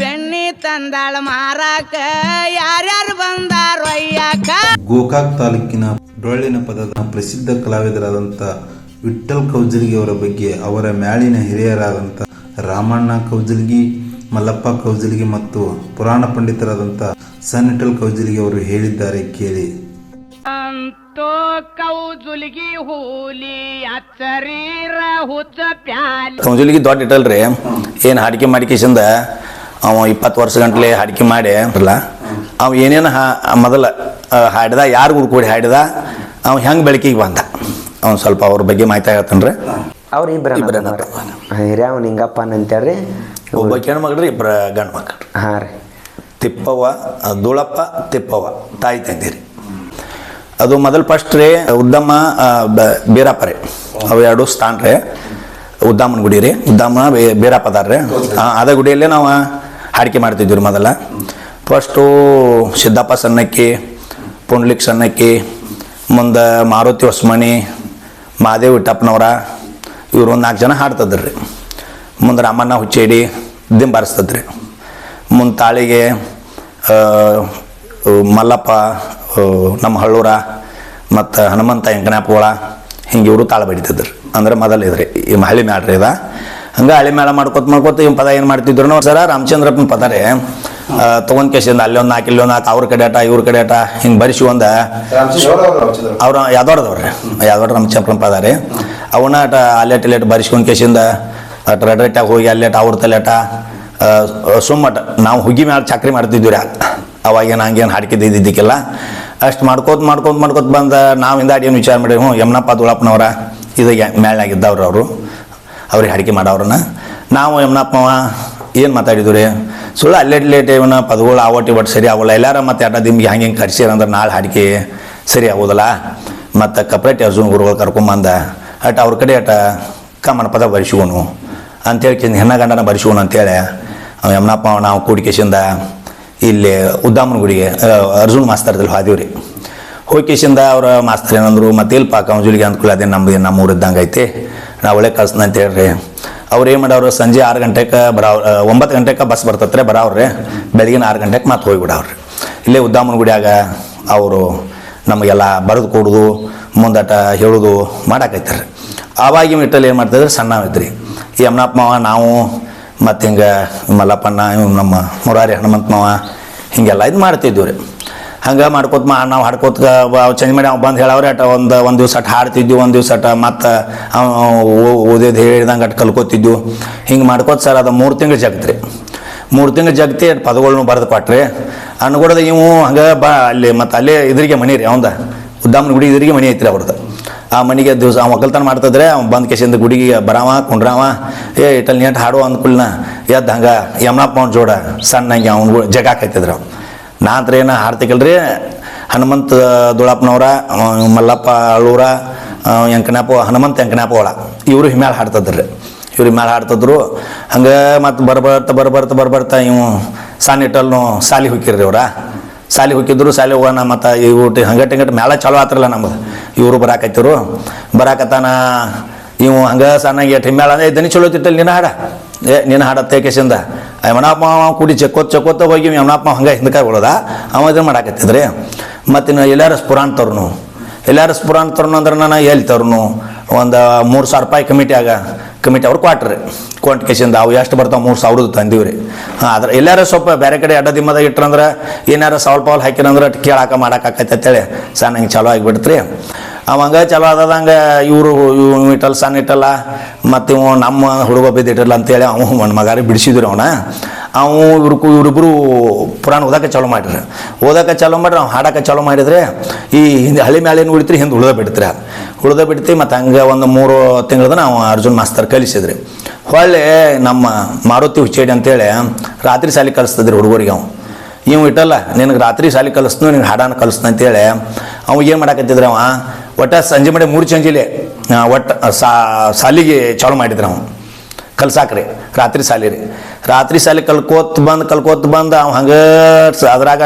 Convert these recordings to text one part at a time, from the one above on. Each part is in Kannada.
ಬೆಣ್ಣಿ ತಂದಾಳ ಮಾರಾಕ ಯಾರ್ಯಾರು ಬಂದಾರ ಒಯ್ಯಾಕ ಗೋಕಾಕ್ ತಾಲೂಕಿನ ಡೊಳ್ಳಿನ ಪದದ ಪ್ರಸಿದ್ಧ ಕಲಾವಿದರಾದಂತ ವಿಠ್ಠಲ್ ಕೌಜಲ್ಗಿ ಅವರ ಬಗ್ಗೆ ಅವರ ಮ್ಯಾಳಿನ ಹಿರಿಯರಾದಂತ ರಾಮಣ್ಣ ಕೌಜಲ್ಗಿ ಮಲ್ಲಪ್ಪ ಕೌಜಲ್ಗಿ ಮತ್ತು ಪುರಾಣ ಪಂಡಿತರಾದಂತ ಸನ್ ವಿಠಲ್ ಕೌಜಲ್ಗಿ ಅವರು ಹೇಳಿದ್ದಾರೆ ಕೇಳಿ. ಅಂತೋ ಕೌಜುಲ್ಗಿ ಹೂಲಿ ಅಚ್ಚರೀರ ಹುಚ್ಚ ಪ್ಯಾಲಿ. ಕೌಜಲ್ಗಿ ದೊಡ್ಡ ಇಟ್ಟಲ್ರಿ ಏನು ಹಾಡಿಕೆ ಮಾಡಿಕೆಸಿಂದ ಅವ ಇಪ್ಪತ್ತು ವರ್ಷ ಗಂಟ್ಲೆ ಹಾಡಿಕೆ ಮಾಡಿ ಅಲ್ಲ ಅವ ಏನೇನು ಹಾ ಮೊದಲ ಹಾಡಿದ ಯಾರು ಕೂಡಿ ಹಾಡಿದ ಅವ ಹೆಂಗೆ ಬೆಳಕಿಗೆ ಬಂದ? ಅವ್ನು ಸ್ವಲ್ಪ ಅವ್ರ ಬಗ್ಗೆ ಮಾಹಿತಿ ಆಗತ್ತನ್ರಿ ಅವ್ರು ಇಬ್ಬರ ಹಿರಿಯವ್ ನಿಂಗಪ್ಪ ಅಂತೇಳಿ ಒಬ್ಬ ಹೆಣ್ಮಕ್ಳು ಇಬ್ಬರ ಗಂಡು ಮಕ್ಕಳು ಹಾಂ ರೀ. ತಿಪ್ಪವ್ವ ಆ, ಧೂಳಪ್ಪ ತಿಪ್ಪವ್ವ ತಾಯಿ ತಂದಿರಿ ಅದು ಮೊದಲು ಫಸ್ಟ್ ರೀ ಉದ್ದಮ್ಮ ಬೀರಪ್ಪ ರೀ. ಅವು ಎರಡು ಸ್ಥಾನ ರೀ. ಉದ್ದಾಮನ ಗುಡಿ ರೀ. ಉದ್ದಾಮ ಬೀರಪ್ಪ ಅದಾರ ರೀ ಅದ ಗುಡಿಯಲ್ಲೇ ನಾವು ಹಾಡಿಕೆ ಮಾಡ್ತಿದ್ವಿ ಮೊದಲ. ಫಸ್ಟು ಸಿದ್ದಪ್ಪ ಸಣ್ಣಕ್ಕಿ, ಪುಂಡ್ಲಿಕ್ ಸಣ್ಣಕ್ಕಿ, ಮುಂದೆ ಮಾರುತಿ ಹೊಸ್ಮಣಿ ಮಹಾದೇವ್ ಇಟ್ಟಪ್ಪನವರ ಇವರು ಒಂದು ನಾಲ್ಕು ಜನ ಹಾಡ್ತದ್ರಿ. ಮುಂದೆ ರಾಮಣ್ಣ ಹುಚ್ಚೇಡಿ ದಿಂಬಾರಿಸ್ತದ್ರಿ. ಮುಂದೆ ತಾಳಿಗೆ ಮಲ್ಲಪ್ಪ ನಮ್ಮ ಹಳ್ಳೂರ, ಮತ್ತು ಹನುಮಂತ ಎಂಕನಾಪೋಳ ಹಿಂಗೆ ಇವರು ತಾಳ ಬಡಿತಿದ್ರು. ಅಂದ್ರೆ ಮೊದಲು ಇದ್ರಿ. ಈ ಮಹಳಿ ಮ್ಯಾಡ್ರಿ ಇದ. ಹಂಗೆ ಹಳೆ ಮೇಳ ಮಾಡ್ಕೊತ ಮಾಡ್ಕೊತ ಇವ್ ಪದ ಏನು ಮಾಡ್ತಿದ್ರು ಸರ? ರಾಮಚಂದ್ರಪ್ಪನ ಪದ ರೀ ತೊಗೊಂಡ್ ಕೇಸಿಂದ ಅಲ್ಲಿ ಒಂದು ನಾಲ್ಕು, ಇಲ್ಲಿ ಒಂದು ನಾಲ್ಕು, ಅವ್ರ ಕಡೆ ಆಟ, ಇವ್ರ ಕಡೆ ಆಟ, ಹಿಂಗೆ ಬರಿಸಿ ಒಂದು. ಅವ್ರ ಯಾವ್ದೋಡ್ದವ್ರಿ ಯಾವ್ದೋಡ್ ರಾಮಚಂದ್ರಪ್ಪನ ಪದ ರೀ ಅವನ್ನ ಅಟ ಅಲ್ಲೆಟ್, ಇಲ್ಲೆಟ್ ಬರಿಸ್ಕೊಂಡ್ ಕೇಸಿಂದ ಅಟ್ ರೆಡ್ ರೆಟ್ಟಾಗ ಹೋಗಿ ಅಲ್ಲೆಟ್, ಅವ್ರ ತಲೆಟ ಸುಮ್ಮಟ, ನಾವು ಹುಗ್ಗಿ ಮೇಲೆ ಚಾಕ್ರಿ ಮಾಡ್ತಿದ್ವಿ ರೀ ಅವಾಗೇನು ಹಂಗೇನು ಹಾಡ್ಕಿದ್ದು ಇದ್ದಿದ್ದಕ್ಕೆಲ್ಲ. ಅಷ್ಟು ಮಾಡ್ಕೋತ ಮಾಡ್ಕೋತ ಮಾಡ್ಕೋತ ಬಂದ, ನಾವು ಹಿಂದಾಡಿ ಏನು ವಿಚಾರ ಮಾಡಿ ಹ್ಞೂ, ಯಮನಪ್ಪ ದೊಳಪ್ಪನವ್ರ ಇದು ಮ್ಯಾಳ್ನಾಗಿದ್ದವ್ರು ಅವರು. ಅವ್ರಿಗೆ ಹಾಡಿಕೆ ಮಾಡವ್ರನ್ನ ನಾವು ಯಮ್ನಪ್ಪವ ಏನು ಮಾತಾಡಿದ್ರು ರೀ ಸುಳ್ಳು ಅಲ್ಲೇಟ್ ಲೇಟ್ ಇವನ ಪದಗಳು ಆವಟ್ಟಿ ಒಟ್ಟು ಸರಿ ಆಗೋಲ್ಲ. ಎಲ್ಲಾರ ಮತ್ತೆ ಅಡ್ಡ ದಿಮ್ಗೆ ಹಂಗೆ ಹಿಂಗೆ ಕರ್ಸಿರ ಅಂದ್ರೆ ನಾಳೆ ಅಡಿಕೆ ಸರಿ ಆಗೋದಲ್ಲ? ಮತ್ತು ಕಪ್ರೇಟ್ ಅರ್ಜುನ್ ಗುರುಗಳು ಕರ್ಕೊಂಬಂದ, ಅಟ್ ಅವ್ರ ಕಡೆ ಅಟ ಕಮ್ಮನ ಪದ ಬರಿಸ್ಕೊನು. ಅಂತೇಳಿ ಕಿಂದ ಹೆಣ್ಣ ಗಂಡನ ಬರಿಸ್ಕೊನು ಅಂತೇಳಿ ಅವ ಯಮ್ನಪ್ಪ ನಾವು ಕೂಡಿಕೇಶಿಂದ ಇಲ್ಲಿ ಉದ್ದಾಮನ ಗುಡಿಗೆ ಅರ್ಜುನ್ ಮಾಸ್ತರ್ದಲ್ಲಿ ಹಾದಿವ್ರಿ. ರೀ ಕೇಶಿಂದ ಅವ್ರ ಮಾಸ್ತರ್ ಏನಂದ್ರು ಮತ್ತೆ ಇಲ್ಲಿ ಪಾಕ ಅಂದ್ಕೂಲ ಅದೇ ನಮ್ದು ನಮ್ಮ ಊರಿದ್ದಂಗೆ ಐತಿ ನಾವು ಒಳ್ಳೆ ಕಳ್ಸ್ನ ಅಂತ ಹೇಳ್ರಿ. ಅವ್ರು ಏನು ಮಾಡವ್ರು? ಸಂಜೆ ಆರು ಗಂಟೆಗೆ ಬರಾವ್ ಆ, ಒಂಬತ್ತು ಗಂಟೆಗೆ ಬಸ್ ಬರ್ತತ್ರೆ ಬರಾವ್ರಿ. ಬೆಳಗಿನ ಆರು ಗಂಟೆಗೆ ಮತ್ತೆ ಹೋಗಿಬಿಡವ್ರಿ. ಇಲ್ಲೇ ಉದ್ದಾಮನ ಗುಡಿಯಾಗ ಅವರು ನಮಗೆಲ್ಲ ಬರೆದು ಕೊಡೋದು ಮುಂದಟ ಹೇಳೋದು ಮಾಡಾಕೈತ್ರಿ. ಆವಾಗಿನ ಇಟ್ಟಲ್ಲಿ ಏನು ಮಾಡ್ತಿದ್ರೆ? ಸಣ್ಣ ಐತ್ರಿ ಈ ಯಮನಪ್ಪ ಮಾವ ನಾವು ಮತ್ತು ಹಿಂಗೆ ಮಲ್ಲಪ್ಪಣ್ಣ ನಮ್ಮ ಮುರಾರಿ ಹನುಮಂತ ಮಾವ ಹಿಂಗೆಲ್ಲ ಇದು ಮಾಡ್ತಿದ್ವಿ ರೀ ಹಂಗೆ ಮಾಡ್ಕೋತ ಮಾ, ನಾವು ಹಾಡ್ಕೋತ ಚೇಂಜ್ ಮಾಡಿ ಅವ್ನು ಬಂದು ಹೇಳವ್ರೆ, ಅಟ ಒಂದು ಒಂದು ದಿವ್ಸ ಅಟ್ ಹಾಡ್ತಿದ್ವಿ, ಒಂದು ದಿವ್ಸ ಅಟ ಮತ್ತು ಓದಿದ್ದು ಹೇಳಿದಂಗೆ ಅಟ್ ಕಲ್ಕೋತಿದ್ವು. ಹಿಂಗೆ ಮಾಡ್ಕೋತ ಸರ್, ಅದು ಮೂರು ತಿಂಗಳು ಜಗತ್ರಿ ಮೂರು ತಿಂಗಳು ಜಗತಿ ಅಟ್ ಪದಗಳನ್ನು ಬರೆದು ಕೊಟ್ರಿ. ಅನ್ಕೊಡೋದು ಇವು ಹಂಗೆ ಬಾ, ಅಲ್ಲಿ ಮತ್ತು ಅಲ್ಲೇ ಇದ್ರಿಗೆ ಮನೆ ರೀ ಅವಂದ. ಉದ್ದಾಮನ ಗುಡಿ ಇದ್ರಿಗೆ ಮನಿ ಐತ್ರಿ ಅವ್ರದ್ದು ಆ ಮನೆಗೆ ದಿವಸ ಅವ ಒಕ್ಕಲ್ತನ ಮಾಡ್ತಿದ್ರೆ ಅವ್ನು ಬಂದ ಕೇಸಿಂದ ಗುಡಿಗೆ, ಬರಾವ, ಕುಂಡ್ರಾವ, ಏ ಇಟ್ಟಲ್ಲಿ ನೀಟ್ ಹಾಡುವ ಅಂದ್ಕುಲ್ನ ಎದ್ದು ಹಂಗೆ ಯಮನಪ್ಪ ಅವ್ನ ಜೋಡ ಸಣ್ಣ ಹಂಗೆ ಅವ್ನು. ಜಗಾಕೈತಿದ್ರು ನಾ ಹತ್ರ ಏನು ಹಾಡ್ತಿಕಲ್ರಿ ಹನುಮಂತ ದುಳಪ್ಪನವ್ರ ಮಲ್ಲಪ್ಪ ಅಳೂರ ಎಂಕನಾಪ ಹನುಮಂತ ಎಂಕನಪ್ಪಗಳ ಇವರು ಹಿಮ್ಯಾಳ ಹಾಡ್ತದ್ರಿ. ಇವ್ರು ಹಿಮ್ಯಾಳ ಹಾಡ್ತಿದ್ರು. ಹಂಗೆ ಮತ್ತು ಬರ್ಬರ್ತ ಬರ್ಬರ್ತ ಬರ್ಬರ್ತ ಇವು ಸಣ್ಣ ಇಟ್ಟಲ್ನು ಸಾಲಿ ಹುಕ್ಕಿರ್ರಿ ಅವ್ರ. ಸಾಲಿ ಹುಕ್ಕಿದ್ರು ಸಾಲಿ ಹೋಗೋಣ ಮತ್ತು ಇವು ಹಂಗಟ್ ಹಿಂಗಟ್ ಮ್ಯಾಲ ಚಾಲೋ ಆತ್ರಲ್ಲ ನಮ್ದು. ಇವರು ಬರಾಕತ್ತಿರು. ಬರಾಕತ್ತಾನ ಇವು ಹಂಗೆ ಸಣ್ಣಗೆ ಹಿಮ್ಯಾಳ ಅಂದ್ರೆ ಇದನ್ನೇ ಚಲೋ ತಿಟ್ಟಲ್ಲಿ ನಿನ್ನ ಹಾಡ. ಏ ನಿನ್ನ ಹಾಡತ್ತೆ ಕೇಸಿಂದ ಅವ ಕೂಡಿ ಚಕ್ಕೋತ್ ಚಕ್ಕೋತ ಹೋಗಿ ಯಮನಪ್ಪ ಹಂಗೆ ಹಿಂದಕ್ಕೆ ಬಿಡೋದ ಅವ ಇದನ್ನು ಮಾಡಾಕತ್ತಿದ್ರಿ. ಮತ್ತಿನ್ನು ಎಲ್ಲಾರು ಸ್ಪುರಾಣ ತರುನು ಎಲ್ಲಾರು ಸ್ಪುರಾಣ ತರುನು ಅಂದ್ರೆ ನಾನು ಎಲ್ಲಿ ತರುನು ಒಂದು ಮೂರು ಸಾವಿರ ರೂಪಾಯಿ ಕಮಿಟಿಯಾಗ ಕಮಿಟಿ ಅವ್ರು ಕ್ವಾಟ್ರಿ ಕೊಂಟ್ ಕೇಸಿಂದ ಅವು ಎಷ್ಟು ಬರ್ತಾವೆ? ಮೂರು ಸಾವಿರದ್ದು ತಂದೀವಿ ರೀ. ಹಾಂ ಅದ್ರ ಎಲ್ಲಾರು ಸ್ವಲ್ಪ ಬೇರೆ ಕಡೆ ಅಡ್ಡ ದಿಮ್ಮದಾಗ ಇಟ್ರಂದ್ರೆ, ಏನಾರು ಸಾವಲ್ ಪಾವಲ್ ಹಾಕಿರಂದ್ರೆ ಕೇಳಾಕ ಮಾಡಾಕತ್ತೈತೆ ಅಂತೇಳಿ, ಸಣ್ಣ ಹಿಂಗೆ ಚಲೋ ಆಗಿಬಿಡ್ತ್ರಿ. ಅವಂಗ ಚಲೋ ಆದದಂಗೆ ಇವರು ಇವು ಇಟ್ಟಲ್ಲ ಸಣ್ಣ ಇಟ್ಟಲ್ಲ, ಮತ್ತು ಇವ ನಮ್ಮ ಹುಡುಗ ಬಿದ್ದಿಟ್ಟಲ್ಲ ಅಂತೇಳಿ ಅವ ಮಣ್ಣು ಮಗಾರಿ ಬಿಡಿಸಿದ್ರು ಅವನ. ಅವು ಇವ್ರಿಗೂ ಇವರಿಬ್ಬರು ಪುರಾಣ ಓದಕ್ಕೆ ಚಾಲೂ ಮಾಡಿರಿ ಓದಕ್ಕೆ ಚಾಲೂ ಮಾಡ್ರಿ ಅವ್ನು ಹಾಡಕ್ಕೆ ಚಾಲೂ ಮಾಡಿದ್ರೆ ಈ ಹಿಂದೆ ಹಳ್ಳಿ ಮ್ಯಾಲೇನು ಉಳಿತ್ರಿ ಹಿಂದೆ ಉಳ್ದ ಬಿಡ್ತೀರಿ ಉಳ್ದ ಬಿಡ್ತಿ ಮತ್ತು ಹಂಗೆ ಒಂದು ಮೂರು ತಿಂಗಳದ ನಾವು ಅರ್ಜುನ್ ಮಾಸ್ತರ್ ಕಲಿಸಿದ್ರಿ. ಹೊಳ್ಳಿ ನಮ್ಮ ಮಾರುತಿ ಹುಚ್ಚೇಡಿ ಅಂತೇಳಿ ರಾತ್ರಿ ಸಾಲಿ ಕಲಿಸ್ತದ್ರಿ ಹುಡುಗರಿಗೆ ಅವ್ನು ಇವ್ ಇಟ್ಟಲ್ಲ, ನಿನಗೆ ರಾತ್ರಿ ಸಾಲಿ ಕಲಿಸ್ತು ನಿನಗೆ ಹಾಡಾನ ಕಲಿಸ್ತು ಅಂತೇಳಿ ಅವ ಏನು ಮಾಡಾಕತ್ತಿದ್ರ ಅವ? ಒಟ್ಟ ಸಂಜೆ ಮಡೆ ಮೂರು ಚಂಜಿಲೆ ಒಟ್ಟು ಸಾಲಿಗೆ ಚಾಲು ಮಾಡಿದ್ರ ಅವ ಕಲ್ಸಾಕ್ರಿ, ರಾತ್ರಿ ಸಾಲಿ ರೀ ರಾತ್ರಿ ಸಾಲಿ ಕಲ್ಕೋತ್ ಬಂದು ಕಲ್ಕೋತ್ ಬಂದು ಅವ ಹಂಗೆ ಅದ್ರಾಗ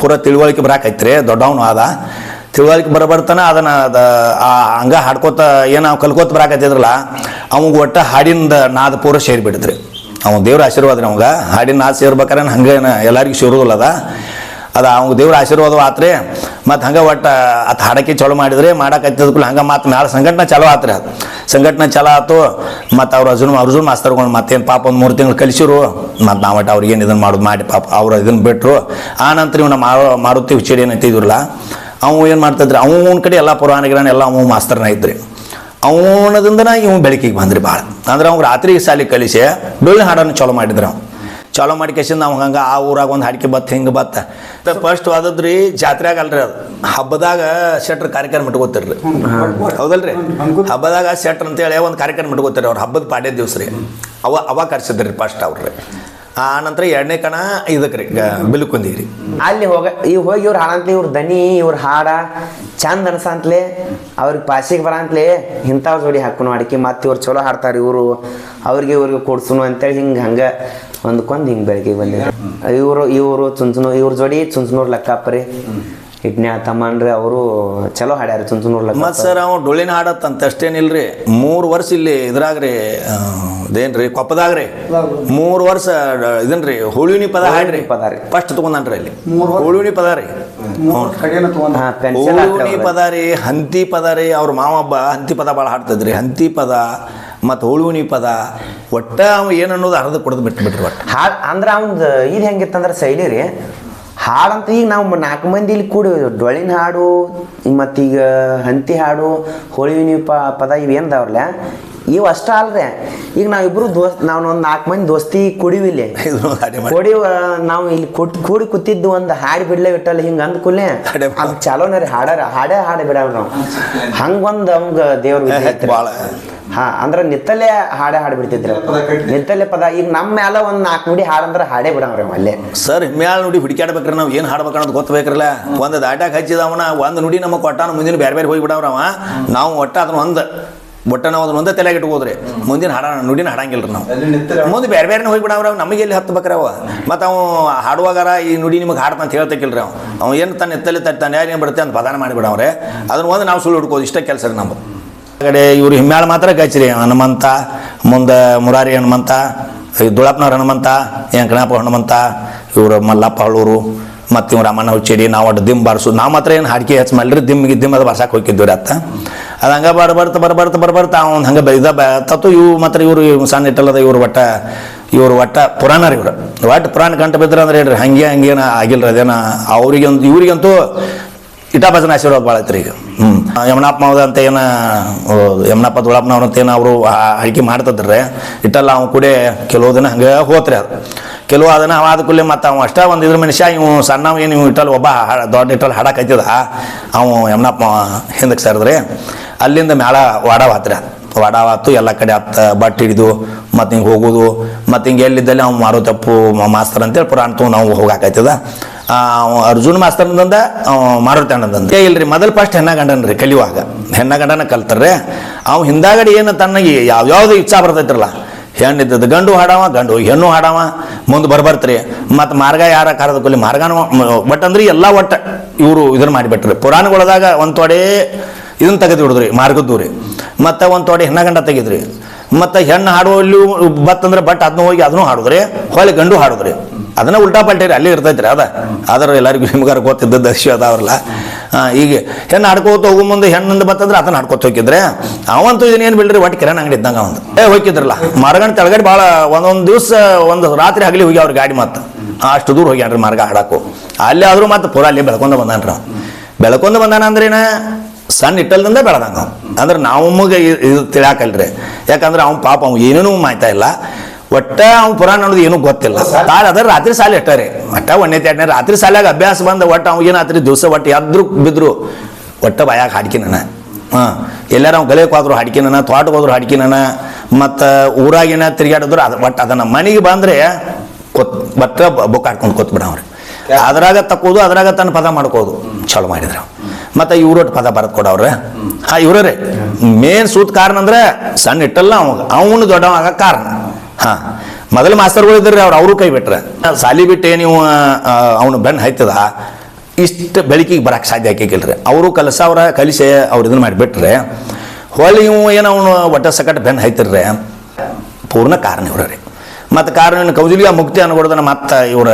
ಪೂರ ತಿಳುವಳಿಕೆ ರೀ ದೊಡ್ಡವನು ಆದ. ತಿಳುವಳಿಕೆ ಬರಬರ್ತಾನ ಅದನ್ನು ಅದ, ಆ, ಹಂಗ ಹಾಡ್ಕೋತ ಏನು ಅವ್ನು ಕಲ್ಕೋತ ಬರಾಕತ್ತಿದ್ರಲ್ಲ, ಅವ್ಗೆ ಒಟ್ಟ ಹಾಡಿಂದ ನಾದ ಪೂರ ಸೇರಿ ಬಿಡ್ತ್ರಿ ಅವ್ನು ದೇವ್ರ ಆಶೀರ್ವಾದ ರೀ ಅವಂಗ ಹಾಡಿನ ನಾದ ಸೇರ್ಬೇಕಾರೆ ಹಂಗೆ ಎಲ್ಲರಿಗೂ ಸೇರೋದಿಲ್ಲ ಅದ. ಅದು ಅವ್ನ ದೇವ್ರ ಆಶೀರ್ವಾದ ಆತ್ರಿ. ಮತ್ತು ಹಂಗೆ ಒಟ್ಟು ಅದು ಹಾಡಕ್ಕೆ ಚಲೋ ಮಾಡಿದ್ರೆ ಮಾಡಕ್ಕೆ ಹಂಗೆ ಮತ್ತು ಮ್ಯಾಲ ಸಂಘಟನೆ ಚಲೋ ಆತ್ರಿ ಅದು. ಸಂಘಟನೆ ಚಲೋ ಆಯ್ತು ಮತ್ತು ಅವ್ರು ಅರ್ಜುನ್ ಅರ್ಜುನ್ ಮಾಸ್ತರ್ಗಳು ಮತ್ತೇನು ಪಾಪ ಒಂದು ಮೂರು ತಿಂಗಳು ಕಲಿಸಿರು. ಮತ್ತು ನಾವು ಒಟ್ಟು ಅವ್ರಿಗೆ ಏನು ಇದನ್ನು ಮಾಡೋದು ಮಾಡಿ ಪಾಪ ಅವ್ರು ಇದನ್ನು ಬಿಟ್ಟರು ಆ ನಂತರ ಇವ್ನ ಮಾರು ಮಾರುತಿ ಏನು ಇದ್ರಲ್ಲ ಅವು ಏನು ಮಾಡ್ತಿದ್ರಿ ಅವನ ಕಡೆ ಎಲ್ಲ ಪುರಾಣ ಗಿರಾಣ ಎಲ್ಲ ಅವು ಮಾಸ್ತರ್ನ ಇದ್ರಿ. ಅವನದಿಂದನ ಇವ್ ಬೆಳಕಿಗೆ ಬಂದ್ರಿ ಭಾಳ ಅಂದ್ರೆ ಅವ್ನು ರಾತ್ರಿ ಸಾಲಿ ಕಲಿಸಿ ಡೊಳ್ಳಿನ ಹಾಡನ್ನು ಚಲೋ ಮಾಡಿದ್ರು ಅವ್ನು ಚಾಲೂ ಮಾಡಿ ನಾವು ಹಂಗೆ ಆ ಊರಾಗ ಒಂದು ಹಾಡಿಕೆ ಬತ್ತ ಹಿಂಗೆ ಬತ್ತ ಫಸ್ಟ್ ಆದದ್ರಿ ಜಾತ್ರೆಯಾಗ ಅಲ್ರಿ ಅದು. ಹಬ್ಬದಾಗ ಶೆಟ್ರ್ ಕಾರ್ಯಕ್ರಮ ಇಟ್ಕೋತಿರ್ರಿ. ಹೌದಲ್ರಿ? ಹಬ್ಬದಾಗ ಶೆಟ್ರ್ ಅಂತೇಳಿ ಒಂದು ಕಾರ್ಯಕ್ರಮ ಇಟ್ಕೋತಾರೆ ಅವ್ರು ಹಬ್ಬದ ಪಾಡ್ಯ ದಿವ್ಸ ರೀ. ಅವ ಅವಾಗ ಕರ್ಸಿದ್ರಿ ಫಸ್ಟ್ ಅವ್ರಿ ಆ ನಂತರ ಎರಡನೇ ಕಣ ಇದಕ್ಕೆ ರೀ ಬಿಲ್ಕುಂದಿಗೆ ರೀ ಅಲ್ಲಿ ಹೋಗ ಈಗ ಹೋಗಿ ಇವ್ರು ಹಾಡಂತ್ಲಿ ಇವ್ರ ದನಿ ಇವ್ರ ಹಾಡ ಚಂದ ಅನ್ಸಂತ್ಲೆ ಅವ್ರಿಗೆ ಪಾಸಿಗೆ ಬರಂತ್ಲೆ ಇಂಥವ್ ಜೋಡಿ ಹಾಕೋಣ ಅಡಿಕೆ ಮತ್ತೆ ಇವ್ರು ಚಲೋ ಹಾಡ್ತಾರೆ ಇವರು ಅವ್ರಿಗೆ ಇವ್ರಿಗೆ ಕೊಡ್ಸುನು ಅಂತೇಳಿ ಹಿಂಗೆ ಹಂಗೆ ಒಂದ್ಕೊಂದು ಹಿಂಗೆ ಬೆಳಗ್ಗೆ ಬಂದಿದ್ರು. ಇವರು ಇವರು ಚುಂಚನೂ ಇವ್ರ ಜೋಡಿ ಚುಂಚನೂರು ಲೆಕ್ಕಪ್ಪರಿ ಇಟ್ನ್ಯಾ ತಮ್ಮನ್ರಿ ಅವರು ಚಲೋ ಹಾಡ್ಯಾರ ಚುಂಚುನೂರ್ ಮತ್ತು ಲೆಕ್ಕ ಸರ್ ಅವ ಡೊಳ್ಳಿನ ಹಾಡತ್ತಂತ ಅಷ್ಟೇನಿಲ್ರಿ. ಮೂರು ವರ್ಷ ಇಲ್ಲಿ ಇದ್ರಾಗ್ರಿ ರೀ ಇದೇನ್ರಿ ಕೊಪ್ಪದಾಗ ರೀ ಮೂರು ವರ್ಷ ಇದನ್ರಿ ಹುಳುವಿನಿ ಪದ ಹಾಡ್ರಿ. ಪದ ರೀ. ಫಸ್ಟ್ ತಗೊಂಡ್ರಿ ಅಲ್ಲಿ. ಹುಳುವಿನಿ ಪದ ರೀ. ಹಾ ಪೆನ್ಸಿಲ್ ಹುಳುವಿನಿ ಪದ ರೀ ಹಂತಿ ಪದ ರೀ ಅವ್ರ ಮಾವಬ್ಬ ಹಂತಿ ಪದ ಭಾಳ ಹಾಡ್ತದ್ರಿ. ಹಂತಿ ಪದ ಮತ್ತು ಹೋಳುವಿನಿ ಪದ, ಒಟ್ಟು ಅವ ಏನು ಅನ್ನೋದು ಅರ್ಧ ಕೊಡೋದು ಬಿಟ್ಟು ಬಿಟ್ರಿ ಒಟ್ಟು. ಹಾಡು ಅಂದ್ರೆ ಅವ್ನದು ಇದು ಹೆಂಗಿತ್ತಂದ್ರೆ ಶೈಲಿ ರೀ ಹಾಡಂತ ಈಗ ನಾವು ನಾಲ್ಕು ಮಂದಿ ಇಲ್ಲಿ ಕೂಡಿ ಡೊಳ್ಳಿನ ಹಾಡು ಮತ್ತೀಗ ಹಂತಿ ಹಾಡು ಹೋಳಿವಿನಿ ಪ ಪದ ಇವೇನ್ದಾವ್ರಲ್ಲ ಇವು ಅಷ್ಟ ಅಲ್ರಿ. ಈಗ ನಾವಿಬ್ರು ದೋಸ್ತ್ ನಾವು ಒಂದು ನಾಲ್ಕು ಮಂದಿ ದೋಸ್ತಿ ಕುಡಿವಿ ಇಲ್ಲಿ. ಇದು ಕೊಡಿ ನಾವು ಇಲ್ಲಿ ಕೂಡಿ ಕೂತಿದ್ದು ಒಂದು ಹಾಡಿ ಬಿಡ್ಲೇ ಬಿಟ್ಟಲ್ಲ ಹಿಂಗೆ ಅಂದ ಹಾಡೇ ಅದು ಚಾಲೋನ ರೀ ಹಾಡಾರ ಹಾಡೇ ಹಾಡ ಬಿಡವ್ರ ನಾವು. ಹಂಗೊಂದು ಅವಂಗ ದೇವ್ರ ಹಾ ಅಂದ್ರೆ ನಿತ್ತಲೆ ಹಾಡೇ ಹಾಡಿ ಬಿಡ್ತಿದ್ರು. ನಿತ್ತಲೆ ಪದ ಈಗ ನಮ್ಮ ಮ್ಯಾಲ ಒಂದ್ ನಾಲ್ಕು ನುಡಿ ಹಾಡಂದ್ರೆ ಹಾಡೇ ಬಿಡವ್ರಿ ಅಲ್ಲಿ ಅಲ್ಲೇ. ಸರ್ ಮ್ಯಾಲ ನುಡಿ ಹುಡುಕಾಡ್ಬೇಕ್ರಿ ನಾವು ಏನು ಹಾಡ್ಬೇಕು ಅನ್ನೋದು ಗೊತ್ತಬೇಕ್ರಲ್ಲ. ಒಂದು ದಾಟ್ಯಾಗ ಹಚ್ಚಿದವನ ಒಂದು ನುಡಿ ನಮ್ಮ ಕೊಟ್ಟಾನ ಮುಂದಿನ ಬೇರೆ ಬೇರೆ ಹೋಗಿ ಬಿಡವ್ರವ ನಾವು ಒಟ್ಟ ಅದನ್ನ ಒಂದು ಒಟ್ಟ ನಾವು ಅದನ್ನ ಒಂದೇ ತಲೆಯಾಗ ಇಟ್ಕೋದ್ರಿ ಮುಂದಿನ ಹಾಡ ನುಡಿನ ಹಾಡಂಗಿಲ್ರಿ ನಾವು. ಮುಂದೆ ಬೇರೆ ಬೇರೆ ಹೋಗಿ ಬಿಡವ್ರ ನಮಗೆ ಎಲ್ಲಿ ಅವ ಮತ್ತು ಅವ ಹಾಡುವಾಗಾರ ಈ ನುಡಿ ನಿಮಗೆ ಹಾಡ್ತಂತ ಹೇಳ್ತಕ್ಕಿಲ್ರಿ ಅವ. ಅವ ಏನು ತನ್ನ ಎತ್ತಲ್ಲಿ ತನ್ನ ಏನು ಬಿಡುತ್ತೆ ಅಂತ ಪದಾನ ಮಾಡಿಬಿಡವ್ರೆ ಅದನ್ನ ಒಂದು ನಾವು ಸುಳ್ಳು ಹುಡ್ಕೋದು ಇಷ್ಟೇ ಕೆಲಸ ರೀ ನಮ್ಮದು ಆ ಕಡೆ ಇವ್ರು ಹಿಮ್ಮ್ಯಾಳ ಮಾತ್ರ ಗಚ್ರಿ ಹನುಮಂತ ಮುಂದೆ ಮುರಾರಿ ಹನುಮಂತ ಈ ದುಳಪ್ಪನವ್ರ ಹನುಮಂತ ಎಂಕಣಪ್ಪ ಹನುಮಂತ ಇವರು ಮಲ್ಲಪ್ಪ ಹಳ್ಳೂರು ಮತ್ತು ಇವ್ರು ರಾಮಣ್ಣ ಹುಚ್ಚೇಡಿ ನಾವು ಒಟ್ಟು ದಿಮ್ ಬಾರಿಸು. ನಾವು ಮಾತ್ರ ಏನು ಹಾಡಿಕೆ ಹೆಚ್ಚು ಮಾಡಿರಿ ದಿಮ್ಗೆ ದಿಮ್ ಅದು ಬರ್ಸಕ್ಕೆ ಹೋಗಿದ್ವಿ ರೀ ಅತ್ತ. ಅದು ಹಂಗೆ ಬರ್ ಬರ್ತ ಬರ್ ಬರ್ತ ಬರ್ ಬರ್ತಾ ಅವ್ನು ಹಂಗೆ ಬೈದ ತತ್ತು ಇವು ಮಾತ್ರ ಇವರು ಇವ್ ಸಣ್ಣ ಇಟ್ಟಲ್ಲದ ಇವ್ರ ಒಟ್ಟ ಇವ್ರು ಒಟ್ಟ ಪುರಾಣ ಇವ್ರು. ಒಟ್ಟು ಪುರಾಣ ಕಂಟ ಬಿದ್ರೆ ಅಂದ್ರೆ ಹೇಳ್ರಿ ಹಂಗೆ ಹಂಗೇನ ಆಗಿಲ್ಲ ಅದೇನ. ಅವ್ರಿಗಂತೂ ಇವ್ರಿಗಂತೂ ಇಟಾಬಜನ ಆಶೀರ್ವಾದ ಭಾಳ ಐತ್ರಿ ಈಗ. ಹ್ಞೂ ಯಮನಪ್ಪ ಅಂತ ಏನ ಯಮನಪ್ಪ ಅಂತ ಏನು ಅವರು ಅಡಿಕೆ ಮಾಡ್ತಿದ್ರೆ, ಇಟ್ಟಲ್ಲ ಅವ್ನು ಕೂಡ ಕೆಲವು ದಿನ ಹಂಗೆ ಹೋತ್ರಿ ಅದು. ಕೆಲವು ಅದನ್ನ ಅವ ಆದ ಕೂಡಲೇ ಮತ್ತು ಅವ ಅಷ್ಟೇ ಒಂದು ಇದ್ರ ಮನುಷ್ಯ ಇವು ಸಣ್ಣ ಏನು ಇವು ಇಟ್ಟಲ್ಲಿ ಒಬ್ಬ ದೊಡ್ಡ ಇಟ್ಟಲ್ಲಿ ಹಾಡಕೈತಿದ ಅವ ಯಮನಪ್ಪ ಹಿಂದಕ್ಕೆ ಸರಿದ್ರಿ ಅಲ್ಲಿಂದ ಮ್ಯಾಳ ವಾಡವಾತ್ರಿ ಅದು. ವಾಡವಾತು ಎಲ್ಲ ಕಡೆ ಹತ್ತ ಬಟ್ಟೆ ಹಿಡಿದು, ಮತ್ತು ಹಿಂಗೆ ಹೋಗೋದು. ಮತ್ತು ಹಿಂಗೆ ಎಲ್ಲಿದ್ದಲ್ಲಿ ಅವ್ನು ಮಾರೋ ತಪ್ಪು ಮಾಸ್ತರ್ ಅಂತೇಳಿ ಪುರಾಣ ತಗೊಂಡು ನಾವು ಹೋಗಾಕೈತದ ಅರ್ಜುನ್ ಮಾಸ್ತರ್ನಂದ ಮಾರುತಿ ಅಣ್ಣದಂದ ಏ, ಇಲ್ರಿ, ಮೊದಲು ಫಸ್ಟ್ ಹೆಣ್ಣ ಗಂಡನ ರೀ ಕಲಿಯುವಾಗ. ಹೆಣ್ಣ ಗಂಡನ ಕಲ್ತಾರ್ರಿ ಅವ್ ಹಿಂದಾಗಡಿ ಏನು ತನ್ನಗೆ ಯಾವ್ಯಾವ್ದು ಇಚ್ಛಾ ಬರ್ತೈತ್ರಲ್ಲ. ಹೆಣ್ಣು ಇದ್ದದ್ದು ಗಂಡು ಹಾಡವ, ಗಂಡು ಹೆಣ್ಣು ಹಾಡವ, ಮುಂದೆ ಬರ್ಬರ್ತ್ರಿ. ಮತ್ತು ಮಾರ್ಗ ಯಾರ ಕಾರದ ಕೊಲ್ಲಿ ಮಾರ್ಗನ ಬಟ್ ಅಂದ್ರೆ ಎಲ್ಲ ಒಟ್ಟ ಇವರು ಇದನ್ನ ಮಾಡಿಬಿಟ್ರಿ. ಪುರಾಣಗಳದಾಗ ಒಂದು ತೊಡೆ ಇದನ್ನ ತೆಗೆದು ಬಿಡುದ್ರಿ ಮಾರ್ಗದ್ದೂರಿ. ಮತ್ತೆ ಒಂದು ತೋಡೆ ಹೆಣ್ಣ ಗಂಡ ತೆಗೆದ್ರಿ. ಮತ್ತು ಹೆಣ್ಣು ಹಾಡುವಲ್ಲಿ ಬತ್ತಂದ್ರೆ ಬಟ್ ಅದನ್ನ ಹೋಗಿ ಅದನ್ನು ಹಾಡುದ್ರಿ, ಹೊಳೆ ಗಂಡು ಹಾಡಿದ್ರಿ. ಅದನ್ನ ಉಲ್ಟಾ ಪಲ್ಟಿರಿ, ಅಲ್ಲೇ ಇರ್ತೈತ್ರಿ ಅದ. ಆದ್ರೆ ಎಲ್ಲರಿಗೂ ನಿಮ್ಗಾರ ಗೊತ್ತಿದ್ದ ಅಶ್ಯ ಅದಾವ್ರಲ್ಲ ಈಗ ಹೆಣ್ಣು ಹಾಡ್ಕೋತ ಹೋಗೋ ಮುಂದೆ ಹೆಣ್ಣಿಂದ ಬತ್ತಂದ್ರೆ ಅದನ್ನ ಹಾಡ್ಕೋತ ಹೋಗಿದ್ರೆ, ಅವಂತೂ ಇದನ್ನೇನು ಬಿಡ್ರಿ, ಒಟ್ಟು ಕಿರಾಣಿ ಅಂಗಡಿ ಇದ್ದಂಗ ಅವಂದು. ಏ, ಹೋಗಿದ್ರಲ್ಲ, ಮಾರ್ಗಣ ತೆಳಗಡೆ ಭಾಳ ಒಂದೊಂದು ದಿವಸ ಒಂದು ರಾತ್ರಿ ಹಗಲಿ ಹೋಗಿ ಅವ್ರ ಗಾಡಿ ಮತ್ತೆ. ಅಷ್ಟು ದೂರ ಹೋಗ್ಯಾನ್ರಿ ಮಾರ್ಗ ಹಾಡಾಕು ಅಲ್ಲಿ ಆದ್ರೂ ಮತ್ತೆ ಪೂರ ಅಲ್ಲಿ ಬೆಳ್ಕೊಂಡು ಬಂದಾನ್ರಿ ಬೆಳ್ಕೊಂಡು ಬಂದಾನ ಅಂದ್ರೇನ? ಸಣ್ಣ ಇಟ್ಟಲ್ದಿಂದ ಬೆಳೆದಂಗ ಅಂದ್ರೆ ನಮಗೆ ಇದು ತಿಳಿಯಾಕಲ್ರಿ. ಯಾಕಂದ್ರೆ ಅವ್ನ ಪಾಪ ಅವ್ನು ಏನೇನೂ ಮಾಯ್ತಾ ಇಲ್ಲ. ಒಟ್ಟ ಅವ್ನು ಪುರಾಣ ಅನ್ನೋದು ಏನೂ ಗೊತ್ತಿಲ್ಲ. ತಾಳ ಅದ ರಾತ್ರಿ ಸಾಲ ಇಟ್ಟಾರೆ ಒಟ್ಟ ಒಂದೇ ಎರಡನೇ ರಾತ್ರಿ ಸಾಲಾಗ ಅಭ್ಯಾಸ ಬಂದ ಒಟ್ಟು ಅವ್ನು ಏನಾತ್ರಿ? ದಿವಸ ಒಟ್ಟು ಎದ್ರು ಬಿದ್ರು. ಒಟ್ಟ ಬಾಯಾಗ ಹಾಡ್ಕಿನ ಹಾಂ. ಎಲ್ಲಾರ ಅವ್ನು ಗಲೇಕ್ ಹೋದ್ರು ಹಾಡ್ಕಿನ ತೋಟಕ್ಕೆ ಹೋದ್ರು ಹಾಡ್ಕಿನ ಮತ್ತು ಊರಾಗಿನ ತಿರುಗಾಡಿದ್ರು ಅದು ಒಟ್ಟು ಅದನ್ನ ಮನೆಗೆ ಬಂದರೆ ಕೊತ್ ಬಟ್ಟ ಬುಕ್ ಹಾಡ್ಕೊಂಡು ಕೊತ್ಬಿಡ ಅವ್ರಿ ಅದ್ರಾಗ ತಕ್ಕೋದು ಅದ್ರಾಗ ತನ್ನ ಪದ ಮಾಡ್ಕೋದು. ಚಲೋ ಮಾಡಿದ್ರು ಮತ್ತು ಇವ್ರೊಟ್ಟು ಪದ ಬರೆದು ಕೊಡವ್ರೆ. ಹಾಂ ಇವ್ರೇ ಮೇನ್ ಸೂತ್ ಕಾರಣ ಅಂದ್ರೆ ಸಣ್ಣ ಇಟ್ಟಲ್ಲ ಅವಾಗ ಅವನು ದೊಡ್ಡವಾಗ ಕಾರಣ. ಹಾ, ಮೊದಲ ಮಾಸ್ತರ್ಗಳು ಇದ್ರಿ ಅವ್ರು ಅವರು ಕೈ ಬಿಟ್ರೆ. ಸಾಲಿ ಬಿಟ್ಟೆ ನೀವು ಅವನು ಬೆನ್ನು ಹೈತದ, ಇಷ್ಟು ಬೆಳಕಿಗೆ ಬರಕ್ಕೆ ಸಾಧ್ಯ ಆಕಿಗಿಲ್ರಿ ಅವರು ಕಲಸವ್ರ, ಕಲಿಸಿ ಅವ್ರು ಇದನ್ನ ಮಾಡಿಬಿಟ್ರೆ, ಹೊಳ್ಳಿ ಇವು ಏನು ಅವನು ಒಟ್ಟ ಸಕಟ್ ಬೆನ್ನು ಹೈತಿರ್ರೆ. ಪೂರ್ಣ ಕಾರಣ ಇವ್ರ ಮತ್ತು ಕಾರಣ ಕೌಜಲಿಯ ಮುಕ್ತಿ ಅನ್ಕೊಡ್ದನ ಮತ್ತೆ ಇವ್ರ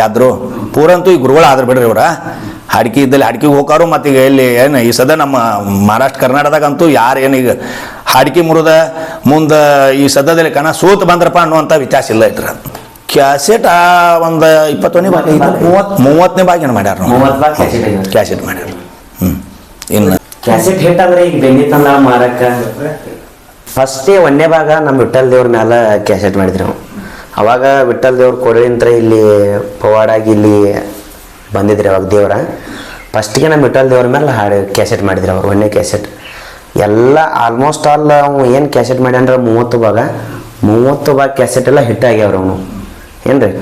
ಯಾದ್ರು? ಪೂರಂತೂ ಈ ಗುರುಗಳು ಆದ್ರೆ ಬಿಡ್ರಿ ಇವ್ರ. ಹಾಡ್ಕಿ ಇದ್ದಲ್ಲಿ ಹಾಡ್ಕಿಗೆ ಹೋಗಾರು ಮತ್ತೀಗ ಈಗ ಇಲ್ಲಿ ಏನು ಈ ಸದ ನಮ್ಮ ಮಹಾರಾಷ್ಟ್ರ ಕರ್ನಾಟಕದಾಗಂತೂ ಯಾರು ಏನು ಈಗ ಹಾಡ್ಕಿ ಮುರಿದ ಮುಂದೆ ಈ ಸದ್ಯದಲ್ಲಿ ಕಣ ಸೂತ್ ಬಂದ್ರಪ್ಪ ಅನ್ನುವಂಥ ವಿಚಾರ ಇಲ್ಲ ಐತ್ರ ಕ್ಯಾಸೆಟ್ ಆ ಒಂದು ಇಪ್ಪತ್ತೊಂದನೇ ಮೂವತ್ತು. ಮೂವತ್ತನೇ ಮಾಡ್ಯಾರ ಬಾಗ್ cassette ಐತೆ. ಕ್ಯಾಸೆಟ್ ಮಾಡ್ಯಾರ. ಹ್ಞೂ ಇನ್ನು ಕ್ಯಾಸೆಟ್ ಹಿಟ್ ಅಂದ್ರೆ ಈಗ ಬೆನ್ನಿ ತಂದ ಮಾರಕ್ಕ. ಫಸ್ಟೇ ಒಂದೇ ಭಾಗ ನಮ್ಮ ವಿಠಲ್ ದೇವ್ರ ಮ್ಯಾಲ ಕ್ಯಾಸೆಟ್ ಮಾಡಿದ್ರಿ. ನಾವು ಅವಾಗ ವಿಠಲ್ ದೇವ್ರ ಕೊಡಲಿಂತ್ರ ಇಲ್ಲಿ ಪವಾಡಾಗಿ ಇಲ್ಲಿ ಬಂದಿದ್ರಿ ಅವಾಗ ದೇವ್ರ. ಫಸ್ಟಿಗೆ ನಮ್ಮ ವಿಠಲ್ ದೇವ್ರ ಮೇಲೆ ಹಾಡು ಕ್ಯಾಸೆಟ್ ಮಾಡಿದ್ರಿ ಅವ್ರು, ಒಂದೇ ಕ್ಯಾಸೆಟ್ ಎಲ್ಲ ಆಲ್ಮೋಸ್ಟ್ ಆಲ್ ಅವು ಏನು ಕ್ಯಾಸೆಟ್ ಮಾಡ್ಯಾನ್ರ ಮೂವತ್ತು ಭಾಗ ಮೂವತ್ತು ಭಾಗ ಕ್ಯಾಸೆಟ್ ಎಲ್ಲ ಹಿಟ್ ಆಗ್ಯಾವ್ರ ಅವನು. ಏನ್ರಿ?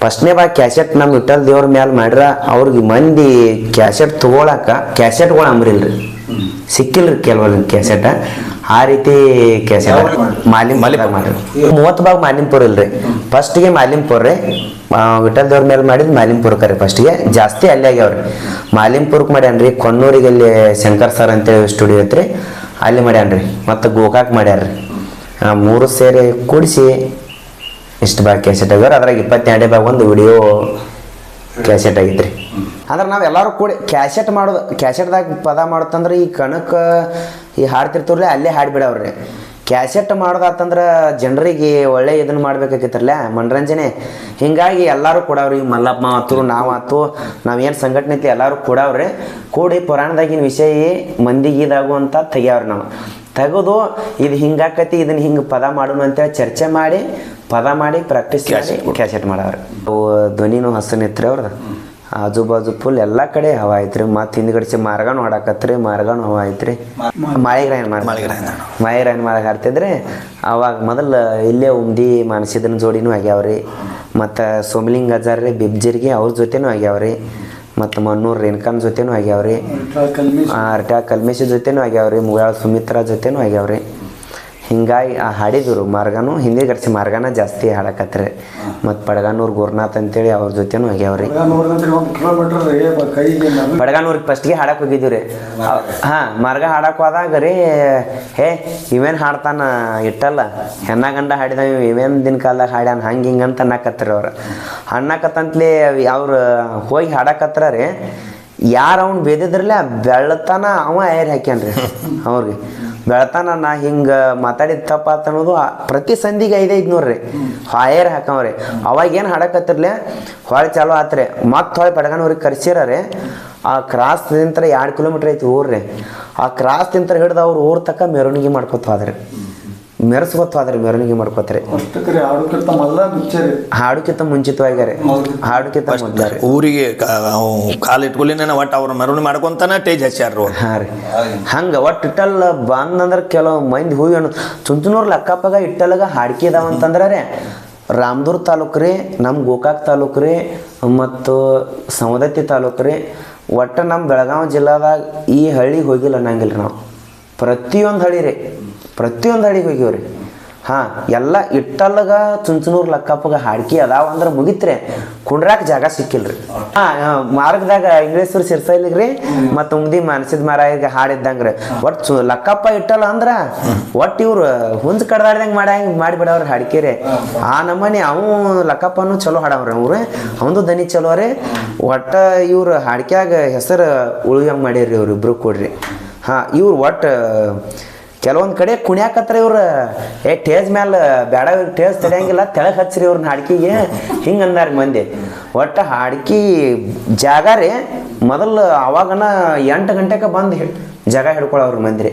ಫಸ್ಟ್ನೇ ಭಾಗ ಕ್ಯಾಸೆಟ್ ನಮ್ಮ ವಿಠಲ್ ದೇವ್ರ ಮೇಲೆ ಮಾಡ್ರ ಅವ್ರಿಗೆ ಮಂದಿ ಕ್ಯಾಸೆಟ್ ತೊಗೊಳಕ್ಕೆ ಕ್ಯಾಸೆಟ್ಗಳು ಅಂಬ್ರಿಲ್ರಿ. ಸಿಕ್ಕಿಲ್ರಿ ಕೆಲವೊಂದು ಕ್ಯಾಸೆಟ್ ಆ ರೀತಿ ಕ್ಯಾಸೆಟ್ ಮಾಲಿಮ್ ಮಾಡಿ ಮೂವತ್ತು ಭಾಗ ಮಾಲಿಂಪುರ ಇಲ್ರಿ. ಫಸ್ಟ್ಗೆ ಮಾಲಿಂಪುರ ರೀ. ವಿಠಲ್ ದೇವ್ರ ಮೇಲೆ ಮಾಡಿದ್ ಮಾಲಿಂಪುರ್ ರೀ ಫಸ್ಟ್ಗೆ. ಜಾಸ್ತಿ ಅಲ್ಲೇ ಆಗ್ಯಾವ್ರಿ. ಮಾಲಿಂಪುರಕ್ಕೆ ಮಾಡ್ಯಾನ್ರಿ. ಕೊನ್ನೂರಿಗೆ ಅಲ್ಲಿ ಶಂಕರ್ ಸರ್ ಅಂತೇಳಿ ಸ್ಟುಡಿಯೋ ಐತ್ರಿ. ಅಲ್ಲಿ ಮಾಡ್ಯಾನ್ರಿ. ಮತ್ತು ಗೋಕಾಕ್ ಮಾಡ್ಯಾರ್ರಿ. ಮೂರು ಸೇರಿ ಕೂಡಿಸಿ ಇಷ್ಟು ಭಾಗ ಕ್ಯಾಸೆಟ್ ಆಗ್ಯಾರ ಅದ್ರಾಗ ಇಪ್ಪತ್ತೆರಡೇ ಭಾಗ ಒಂದು ವಿಡಿಯೋ ಕ್ಯಾಸೆಟ್ ಆಗೈತ್ರಿ. ಅಂದ್ರೆ ನಾವು ಎಲ್ಲರೂ ಕೂಡಿ ಕ್ಯಾಸೆಟ್ ಮಾಡೋದು ಕ್ಯಾಸೆಟ್ದಾಗ ಪದ ಮಾಡುತ್ತಂದ್ರೆ ಈ ಕಣಕ್ ಈ ಹಾಡ್ತಿರ್ತವ್ರಲ್ಲೇ ಅಲ್ಲೇ ಹಾಡ್ಬಿಡವ್ರಿ ಕ್ಯಾಸೆಟ್ ಮಾಡೋದಾತಂದ್ರೆ ಜನರಿಗೆ ಒಳ್ಳೆ ಇದನ್ನ ಮಾಡ್ಬೇಕಾಗಿತ್ತಲ್ಲ ಮನರಂಜನೆ. ಹಿಂಗಾಗಿ ಎಲ್ಲರೂ ಕೊಡವ್ರಿ ಮಲ್ಲಪ್ಪ ಆತು ನಾವು ಆತು ನಾವೇನು ಸಂಘಟನೆ ಐತಿ ಎಲ್ಲರೂ ಕೊಡವ್ರಿ ಕೂಡಿ ಪುರಾಣದಾಗಿನ ವಿಷಯ ಮಂದಿಗೆ ಇದಾಗುವಂತ ತೆಗಿಯವ್ರಿ ನಾವು. ತೆಗೆದು ಇದು ಹಿಂಗಾಕತಿ ಇದನ್ನ ಹಿಂಗೆ ಪದ ಮಾಡೋಣ ಅಂತೇಳಿ ಚರ್ಚೆ ಮಾಡಿ ಪದ ಮಾಡಿ ಪ್ರಾಕ್ಟೀಸ್ ಮಾಡಿ ಕ್ಯಾಸೆಟ್ ಮಾಡವ್ರಿ. ಅವು ಧ್ವನಿನೂ ಹಸನಿತ್ರಿ ಅವ್ರದ್ದು ಆಜು ಬಾಜು ಫುಲ್ ಎಲ್ಲ ಕಡೆ ಹವಾ ಐತ್ರಿ. ಮತ್ತು ಹಿಂದ್ಗಡೆ ಮಾರ್ಗಾನು ಹೊಡಾಕತ್ರಿ ಮಾರ್ಗಾನು ಹವಾ ಐತ್ರಿ. ಮಾಳಿಗ್ರಾಯನ್ ಮಾಡಿ ಮಾಳಿಗ್ರಾಯನ್ ಹಾಡ್ತಿದ್ರೆ ಅವಾಗ ಮೊದಲು ಇಲ್ಲೇ ಉಮ್ದಿ ಮಾನಸಿದನ ಜೋಡಿನೂ ಆಗ್ಯಾವ್ರಿ. ಮತ್ತು ಸೋಮಲಿಂಗ್ ಅಜಾರ್ ರೀ ಬಿಬ್ಜಿರ್ಗಿ ಅವ್ರ ಜೊತೆನೂ ಆಗ್ಯಾವ್ರಿ. ಮತ್ತು ಮನ್ನೂರ್ ರೇಣುಕನ್ ಜೊತೆನೂ ಆಗ್ಯಾವ್ರಿ. ಅರ್ಟ್ಯಾ ಕಲ್ಮೇಶ್. ಜೊತೆನೂ ಆಗ್ಯಾವ್ರಿ. ಮುಗಾಳ ಸುಮಿತ್ರಾ ಜೊತೆನೂ ಆಗ್ಯಾವ್ರಿ. ಹಿಂಗಾಗಿ ಆ ಹಾಡಿದ್ರು ಮಾರ್ಗನು ಹಿಂದೆ ಗರ್ಸಿ ಮಾರ್ಗನ ಜಾಸ್ತಿ ಹಾಡಕತ್ರಿ. ಮತ್ತು ಪಡಗಾನೂರು ಗುರುನಾಥ್ ಅಂತೇಳಿ ಅವ್ರ ಜೊತೆನೂ ಆಗ್ಯಾವ್ರಿ. ಪಡಗಾನೂರಿಗೆ ಫಸ್ಟ್ಗೆ ಹಾಡಕ್ ಹೋಗಿದ್ದೀವಿ ರೀ ಹಾಂ ಮಾರ್ಗ ಹಾಡಕ್ ಹೋದಾಗ ರೀ ಹೇ ಇವೇನು ಹಾಡ್ತಾನ ಇಟ್ಟಲ್ಲ? ಹೆಣ್ಣ ಗಂಡ ಹಾಡಿದ ಇವೇನು ದಿನ ಕಾಲದಾಗ ಹಾಡ್ಯಾನ? ಹಂಗೆ ಹಿಂಗೆ ಅಂತ ಅನ್ನಕತ್ರಿ ಅವ್ರು. ಅನ್ನಕತ್ತಂತ್ಲಿ ಅವ್ರು ಹೋಗಿ ಹಾಡಕತ್ರ ರೀ ಯಾರು ಅವ್ನು ಬೇದಿದ್ರಲ್ಲ ಬೆಳ್ಳತನ ಅವ ಏರ್ ಹಾಕ್ಯಾನ್ರಿ ಅವ್ರಿಗೆ. ಬೆಳತಾನ, ನಾ ಹಿಂಗೆ ಮಾತಾಡಿದ ತಪ್ಪಾತ ಅನ್ನೋದು ಪ್ರತಿ ಸಂಧಿಗೆ ಐದೇ ಐದು ನೋಡ್ರಿ ಹಾಯರ್ ಹಾಕವ್ರಿ. ಅವಾಗ ಏನು ಹಾಡಕತ್ತಿರ್ಲೆ? ಹೊಳೆ ಚಾಲು ಆತ್ರಿ. ಮತ್ತೆ ಹೊಳೆ ಪಡಗನವ್ರಿಗೆ ಕರ್ಸಿರ ಆ ಕ್ರಾಸ್ ನಿಂತರ ಎರಡು ಕಿಲೋಮೀಟ್ರ್ ಐತಿ ಊರ್ರಿ. ಆ ಕ್ರಾಸ್ ನಿಂತರ ಹಿಡ್ದು ಅವ್ರು ಊರ್ ತಕ್ಕ ಮೆರವಣಿಗೆ ಮಾಡ್ಕೊತ ಹೋದ್ರಿ. ಮೆರೆಸ್ಕೊತ ಅದ್ರ ಮೆರವಣಿಗೆ ಮಾಡ್ಕೋತಾರೆ ಹಾಡುಕಿಂತ ಮುಂಚಿತವಾಗ್ಯಾರಿ ಹಾಡುಕಿಂತ ಊರಿಗೆ ಕಾಲು ಇಟ್ಕೊಳ್ಳಿನ ಒಟ್ಟು ಅವ್ರ ಮೆರವಣಿಗೆ ಮಾಡ್ಕೊಂತಾನೆ ಟೇಜ್ ಹಚ್ಚಾರ ಹಾ ರೀ. ಹಂಗ ಒಟ್ಟು ಇಟ್ಟಲ್ಲ ಬಂದಂದ್ರೆ ಕೆಲವು ಮಂದಿ ಹೂವಿ ಅಣ್ಣ ಚುಂಚನೂರ್ ಲಕ್ಕಪ್ಪಗ ಇಟ್ಟಲ್ಗ ಹಾಡಿಕೆ ಇದಾವ ಅಂತಂದ್ರ ರೀ ರಾಮದೂರ್ ತಾಲೂಕು ರೀ ನಮ್ಮ ಗೋಕಾಕ್ ತಾಲೂಕು ರೀ ಮತ್ತು ಸವದತ್ತಿ ತಾಲೂಕು ರೀ ಒಟ್ಟು ನಮ್ಮ ಬೆಳಗಾವಿ ಜಿಲ್ಲಾದಾಗ ಈ ಹಳ್ಳಿಗೆ ಹೋಗಿಲ್ಲ ಅನ್ನಂಗಿಲ್ಲ ನಾವು. ಪ್ರತಿಯೊಂದು ಹಳ್ಳಿ ರೀ. ಪ್ರತಿಯೊಂದು ಹಳ್ಳಿಗೆ ಹೋಗ್ಯವ್ರಿ ಹಾಂ, ಎಲ್ಲ ಇಟ್ಟಲ್ಲಗ ಚುಂಚನೂರು ಲಕ್ಕಪ್ಪಗ ಹಾಡ್ಕಿ ಅದಾವ ಅಂದ್ರೆ ಮುಗಿತ್ರಿ. ಕುಂಡ್ರಾಕ್ ಜಾಗ ಸಿಕ್ಕಿಲ್ರಿ. ಹಾಂ ಮಾರ್ಗದಾಗ ಇಂಗ್ಲೇಶ್ವರ ಸಿರ್ಸೈಲಿಗೆ ರೀ ಮತ್ತು ಉಮ್ದಿ ಮಾನಸಿದ ಮಾರಾಯಿಗೆ ಹಾಡಿದ್ದಂಗ್ರಿ. ಒಟ್ಟು ಚು, ಲಕ್ಕಪ್ಪ ಇಟ್ಟಲ್ಲ ಅಂದ್ರ ಒಟ್ಟು ಇವ್ರು ಹುಂಜ್ ಕಡ್ದಾಡ್ದಂಗೆ ಮಾಡಂಗ್ ಮಾಡಿಬಿಡವ್ರಿ ಹಾಡ್ಕಿರಿ. ಆ ನಮ್ಮನೆ ಅವು ಲಕ್ಕಪ್ಪನು ಚಲೋ ಹಾಡವ್ರಿ ಅವ್ರು. ಅವಂದು ದನಿ ಚಲೋ ರೀ. ಒಟ್ಟ ಇವ್ರು ಹಾಡ್ಕ್ಯಾಗ ಹೆಸರು ಉಳಿಯಂಗ್ ಮಾಡಿರಿ ಇವ್ರು ಇಬ್ರು ಕೊಡ್ರಿ. ಹಾಂ, ಇವ್ರು ಒಟ್ಟು ಕೆಲವೊಂದ್ ಕಡೆ ಕುಣ್ಯಾಕತ್ರ ಇವ್ರು ಏ ಟೇಜ್ ಮ್ಯಾಲ ಬೇಡ ಟೇಜ್ ತಡೆಯಂಗಿಲ್ಲ ತೆಳಗ್ ಹಚ್ಚ್ರಿ ಇವ್ರನ್ನ ಹಾಡ್ಕಿಗೆ ಹಿಂಗೆ ಅಂದಾರ ಮಂದಿ. ಒಟ್ಟು ಹಾಡ್ಕಿ ಜಾಗ ರೀ ಮೊದಲು ಅವಾಗನ ಎಂಟು ಗಂಟೆಗೆ ಬಂದು ಜಾಗ ಹಿಡ್ಕೊಳವ್ರಿ ಮಂದಿ ರೀ.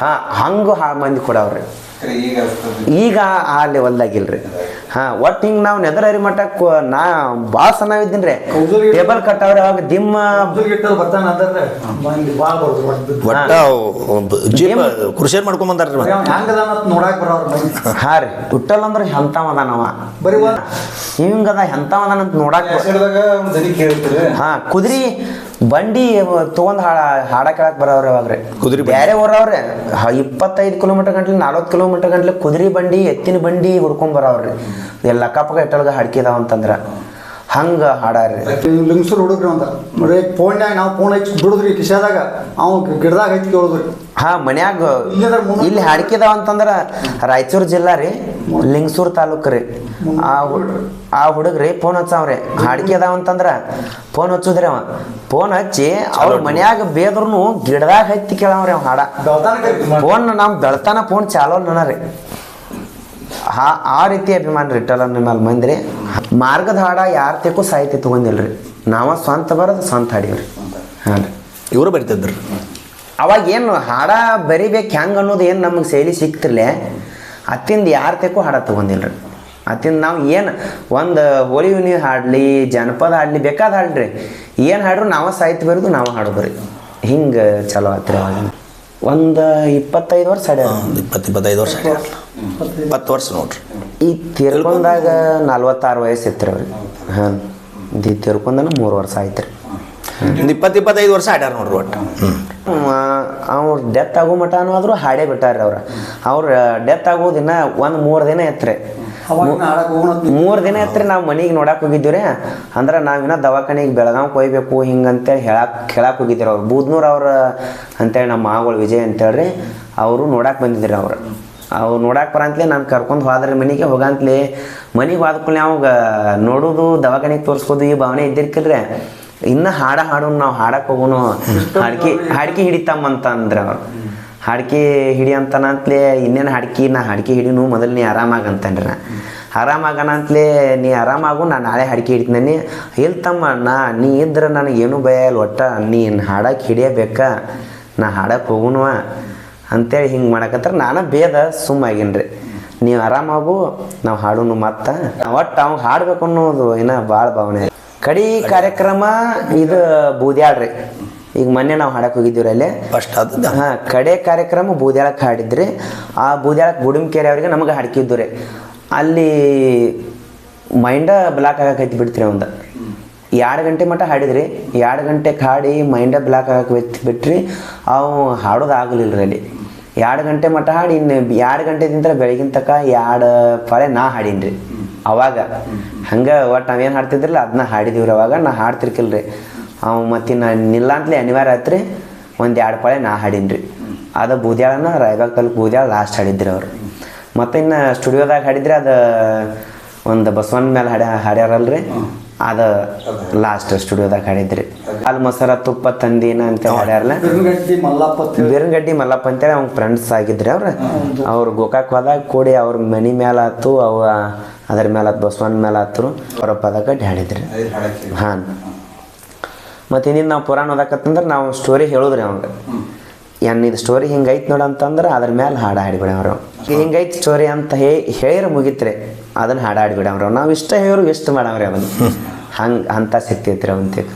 ಹಾಂ ಹಂಗ ಹಾ ಮಂದಿ ಕೊಡವ್ರಿ ಈಗ ಆ ಲೆವೆಲ್ದಾಗಿಲ್ರಿ ಹಾ ಒಟ್ಟು ಹಿಂಗೆ ನಾವು ನೆದರರಿ ಮಟ್ಟ ನಾ ಭಾಳ ಸಣ್ಣವಿದ್ದೀನಿ ರೀ ಕಟ್ ಟೇಬಲ್ ಕಟ್ಟವ್ರಿ ಅವಾಗ ದಿಮ್ಮ ಕೃಷಿ ಒಟ್ಟ ಮಾಡ್ಕೊಂಡ್ ಬಂದಾರ್ರಿ. ಅಂತ ನೋಡಾಕ್ ಹಾ ರೀ ಹುಟ್ಟಲ್ ಅಂದ್ರೆ ಎಂತ ಅದಾನವ ಹಿಂಗದ ಎಂತ ಮದಾನ ನೋಡಾಕ ದನಿ ಕೇಳ್ತೀರಿ. ಹಾ ಕುದ್ರಿ ಬಂಡಿ ತಗೊಂಡ್ ಹಾಡ ಹಾಡ ಕೇಳಕ್ ಬರೋರು ಅವಾಗ್ರಿ ಕುದುರೆ. ಬೇರೆ ಊರವ್ರೆ ಇಪ್ಪತ್ತೈದು ಕಿಲೋಮೀಟರ್ ಗಂಟ್ಲೆ ನಲ್ವತ್ತು ಕಿಲೋಮೀಟರ್ ಗಂಟ್ಲೆ ಕುದುರೆ ಬಂಡಿ ಎತ್ತಿನ ಬಂಡಿ ಹುಡ್ಕೊಂಡ್ ಬರೋವ್ರಿ. ಎಲ್ಲ ಕಪ್ಪಗ ಇಟ್ಟಲ್ಗ ಹಡ್ಕಿದಾವ ಅಂತಂದ್ರ ಹಂಗ ಹಾಡಾರಿ ಲಿಂಗಸೂರು ಹುಡುಗ್ರಿ ಅಂತ. ನೋಡ್ರಿ ಫೋನ್ಯಾಗ ನಾವು ಫೋನ್ ಹಚ್ಚಿ ಬಿಡುದ್ರಿ ಕಿಶಾದಾಗ. ಅವ್ ಗಿಡದಾಗ ಹಚ್ಚಿ ಕೇಳಿದ್ರಿ. ಹಾ ಮನ್ಯಾಗ ಇಲ್ಲಿ ಹಾಡ್ಕಿದಾವ ಅಂತಂದ್ರೆ ರಾಯಚೂರು ಜಿಲ್ಲಾ ರೀ ಲಿಂಗಸೂರು ತಾಲೂಕು ರೀ. ಆ ಆ ಹುಡುಗ್ರಿ ಫೋನ್ ಹಚ್ಚಾವ್ರಿ ಹಾಡ್ಕೆ ಅದಾವ ಅಂತಂದ್ರ ಫೋನ್ ಹಚ್ಚುದ್ರಿ ಅವ. ಫೋನ್ ಹಚ್ಚಿ ಅವ್ರ ಮನ್ಯಾಗ ಬೇದ್ರೂ ಗಿಡದಾಗ ಹತ್ತಿ ಕೇಳವ್ರಿ ಅವ ಹಾಡ. ಫೋನ್ ನಮ್ ಬೆಳ್ತಾನ ಫೋನ್ ಚಾಲೋ ರೀ. ಆ ಆ ರೀತಿ ಅಭಿಮಾನ ರೀ ನಿಮ್ಮ ಮೇಲೆ ಮಂದ್ರಿ ಮಾರ್ಗದ ಹಾಡ ಯಾರ ತೇಕು ಸಾಹಿತ್ಯ ತಗೊಂಡಿಲ್ರಿ. ನಾವ ಸ್ವಂತ ಬರೋದು ಸ್ವಂತ ಹಾಡೀವ್ರಿ. ಹಾಂ ರೀ. ಇವರು ಬರಿತಿದ್ರು. ಅವಾಗ ಏನು ಹಾಡ ಬರಿಬೇಕು ಹೆಂಗೆ ಅನ್ನೋದು ಏನು ನಮಗೆ ಶೈಲಿ ಸಿಕ್ತಿರ್ಲೆ. ಅತ್ತಿಂದ ಯಾರ ತೇಕು ಹಾಡ ತಗೊಂಡಿಲ್ರಿ. ಅತ್ತಿಂದ ನಾವು ಏನು ಒಂದು ಹೋಳಿ ಹುಣ್ಣಿ ಹಾಡಲಿ ಜನಪದ ಹಾಡಲಿ ಬೇಕಾದ ಹಾಡ್ರಿ. ಏನು ಹಾಡ್ರು ನಾವು ಸಾಹಿತ್ಯ ಬರೋದು ನಾವು ಹಾಡೋದು ರೀ. ಹಿಂಗೆ ಚಲೋ ಆತ್ರಿ ಅವಾಗ. ಒಂದು ಇಪ್ಪತ್ತೈದು ವರ್ಷ ಒಂದು ಇಪ್ಪತ್ತು ಇಪ್ಪತ್ತೈದು ವರ್ಷ ಇಪ್ಪತ್ತು ವರ್ಷ. ನೋಡ್ರಿ. ಈ ತೀರ್ಕೊಂಡಾಗ ನಲ್ವತ್ತಾರು ವಯಸ್ಸು ಇತ್ತು ಅವ್ರಿಗೆ ಹಾಂ ಈ ತೀರ್ಕೊಂಡನ ಮೂರು ವರ್ಷ ಆಯ್ತು ರೀ ಒಂದು ಇಪ್ಪತ್ತು ಇಪ್ಪತ್ತೈದು ವರ್ಷ ಆಡ್ಯಾರ ನೋಡ್ರಿ ಒಟ್ಟು. ಅವ್ರು ಡೆತ್ ಆಗೋ ಮಟನೂ ಆದರೂ ಹಾಡೇ ಬಿಟ್ಟಾರ್ರಿ ಅವ್ರ. ಅವ್ರ ಡೆತ್ ಆಗೋ ದಿನ ಒಂದು ಮೂರು ದಿನ ಎತ್ತರೆ ಮೂರು ದಿನ ಎತ್ರಿ ನಾವು ಮನೆಗೆ ನೋಡಕ್ ರೀ ಅಂದ್ರೆ ನಾವಿನ್ನ ದವಾಖಾನೆಗೆ ಬೆಳಗಾವ್ಗೆ ಹೋಗ್ಬೇಕು ಹಿಂಗಂತೇಳಿ ಹೇಳಕ್ಕೆ ಹೇಳಕ್ಕೆ ಹೋಗಿದ್ದೀರಿ ಅವ್ರು. ಬೂದ್ನೂರು ಅವ್ರ ಅಂತೇಳಿ ನಮ್ಮ ಮಾಗಳು ವಿಜಯ್ ಅಂತೇಳಿ ಅವರು ನೋಡಕ್ಕೆ ಬಂದಿದ್ರಿ ಅವ್ರು. ಅವ್ರು ನೋಡಕ್ಕೆ ಬರಂತಲೇ ನಾನು ಕರ್ಕೊಂಡು ಹೋದ್ರಿ ಮನೆಗೆ ಹೋಗಂತಲೇ. ಮನೆಗೆ ಹೋದ್ಕೊಳ್ಳಿ ಅವಾಗ ನೋಡೋದು ದವಾಖಾನೆಗೆ ತೋರಿಸ್ಕೋದು ಈ ಭಾವನೆ ಇದ್ದಿರ್ಕಿಲ್ರಿ. ಇನ್ನು ಹಾಡ ಹಾಡು ನಾವು ಹಾಡಕ್ಕೆ ಹೋಗೋನು ಹಾಡ್ಕಿ ಹಾಡ್ಕಿ ಹಿಡಿತಮ್ಮಂತ ಅಂದ್ರೆ ಅವ್ರು. ಹಾಡ್ಕಿ ಹಿಡಿ ಅಂತಲೇ ಇನ್ನೇನು ಹಾಡ್ಕಿ, ನಾ ಹಾಡ್ಕಿ ಹಿಡಿನು ಮೊದಲು ನೀ ಆರಾಮಾಗ ಅಂತನ್ರಿ ನಾ. ಆರಾಮಾಗಣ ಅಂತಲೇ ನೀ ಆರಾಮಾಗು, ನಾ ನಾಳೆ ಹಾಡ್ಕಿ ಹಿಡಿತೀನಿ. ಎಲ್ಲಿ ತಮ್ಮ, ನಾ, ನೀ ಇದ್ರೆ ನನಗೇನು ಭಯ ಇಲ್ಲ ಒಟ್ಟು, ನೀನು ಹಾಡಕ್ಕೆ ಹಿಡಿಯಬೇಕಾ, ನಾ ಹಾಡಕ್ಕೆ ಹೋಗುನುವ ಅಂತೇಳಿ ಹಿಂಗೆ ಮಾಡಕತ್ರ ನಾನು ಬೇದ ಸುಮ್ಮಾಗಿನ್ರಿ. ನೀವು ಆರಾಮಾಗು, ನಾವು ಹಾಡುನು ಮತ್ತ ಒಟ್ಟು ಅವ್ನು ಹಾಡಬೇಕು ಅನ್ನೋದು ಏನೋ ಭಾಳ ಭಾವನೆ. ಕಡಿ ಕಾರ್ಯಕ್ರಮ ಇದು ಬೂದ್ಯಾಳ್ರಿ. ಈಗ ಮೊನ್ನೆ ನಾವು ಹಾಡಕ್ಕೆ ಹೋಗಿದ್ದೀವಿ ಅಲ್ಲೇ. ಫಸ್ಟ್ ಅದು ಹಾ ಕಡೆ ಕಾರ್ಯಕ್ರಮ ಬೂದ್ಯಾಳಕ್ಕೆ ಹಾಡಿದ್ರಿ. ಆ ಬೂದ್ಯಾಳಕ್ಕೆ ಗುಡುಮ್ಕೆರೆ ಅವ್ರಿಗೆ ನಮಗೆ ಹಾಡ್ಕಿದ್ದು ರೀ ಅಲ್ಲಿ ಮೈಂಡ ಬ್ಲಾಕ್ ಆಗಕ್ಕೆ ಬಿಡ್ತೀರಿ ಒಂದು ಎರಡು ಗಂಟೆ ಮಟ್ಟ ಹಾಡಿದ್ರಿ. ಎರಡು ಗಂಟೆಗೆ ಹಾಡಿ ಮೈಂಡ ಬ್ಲಾಕ್ ಆಗಕ್ಕೆ ಬಿಟ್ರಿ ಅವು ಹಾಡೋದು ಆಗಲಿಲ್ಲ ರೀ ಅಲ್ಲಿ. ಎರಡು ಗಂಟೆ ಮಟ್ಟ ಹಾಡಿ ಇನ್ನು ಎರಡು ಗಂಟೆದಿಂದ ಬೆಳಗಿನ ತನಕ ಎರಡು ಪಾಳೆ ನಾ ಹಾಡೀನಿ ರೀ ಅವಾಗ. ಹಂಗೆ ಒಟ್ಟು ನಾವೇನು ಹಾಡ್ತಿದ್ರಲ್ಲ ಅದನ್ನ ಹಾಡಿದೀವ್ರಿ ರೀ ಅವಾಗ. ನಾ ಹಾಡ್ತಿರ್ಕಿಲ್ರಿ. ಅವು ಮತ್ತಿನ್ನು ನಿಲ್ಲಾಂತಲೇ ಅನಿವಾರ್ಯ ಆತ್ರಿ ಒಂದು ಎರಡು ಪಾಳೆ ನಾ ಹಾಡೀನಿ ರೀ ಅದು ಬೂದ್ಯಾಳನ ರಾಯಬಾಗ್ ತಾಲೂಕು ಬೂದ್ಯಾಳ ಲಾಸ್ಟ್ ಹಾಡಿದ್ರಿ ಅವರು. ಮತ್ತು ಇನ್ನು ಸ್ಟುಡಿಯೋದಾಗ ಹಾಡಿದ್ರೆ ಅದು ಒಂದು ಬಸವನ ಮೇಲೆ ಹಾಡ್ಯ ಹಾಡ್ಯಾರಲ್ರಿ ಅದು ಲಾಸ್ಟ್ ಸ್ಟುಡಿಯೋದಾಗ ಹಾಡಿದ್ರಿ. ಅಲ್ಲಿ ಮೊಸರ ತುಪ್ಪ ತಂದಿನ ಅಂತ ಹಾಡ್ಯಾರಲ್ಲ ಬಿರ್ನಗಟ್ಟಿ ಮಲ್ಲಪ್ಪ ಅಂತೇಳಿ ಅವ್ನ ಫ್ರೆಂಡ್ಸ್ ಆಗಿದ್ರಿ ಅವ್ರು. ಅವ್ರು ಗೋಕಾಕ್ ಹೋದಾಗ ಕೂಡಿ ಅವ್ರ ಮನಿ ಮೇಲೆ ಆತು ಅವ ಅದ್ರ ಮೇಲೆ ಬಸವನ ಮೇಲೆ ಅವರ ಪದ ಕಟ್ಟಿ ಹಾಡಿದ್ರಿ. ಹಾಂ ಮತ್ತು ಹಿಂದಿನ ನಾವು ಪುರಾಣ ಓದಾಕತ್ತಂದ್ರೆ ನಾವು ಸ್ಟೋರಿ ಹೇಳೋದ್ರಿ ಅವಂಗೆ. ಏನು ಇದು ಸ್ಟೋರಿ ಹಿಂಗೈತೆ ನೋಡು ಅಂತಂದ್ರೆ ಅದ್ರ ಮೇಲೆ ಹಾಡು ಹಾಡಿಬಿಡವ್ರು ಹಿಂಗೈತೆ ಸ್ಟೋರಿ ಅಂತ ಹೇ, ಹೇಳಿರ ಮುಗಿತ್ರಿ ಅದನ್ನ ಹಾಡು ಹಾಡಿಬಿಡವ್ರು ನಾವು ಇಷ್ಟ ಹೇಳೋರು ಇಷ್ಟ ಮಾಡವ್ರಿ ಅವನು. ಹಂಗೆ, ಅಂತ ಸಿಕ್ತೈತ್ರಿ ಅವಂತಿಗೆ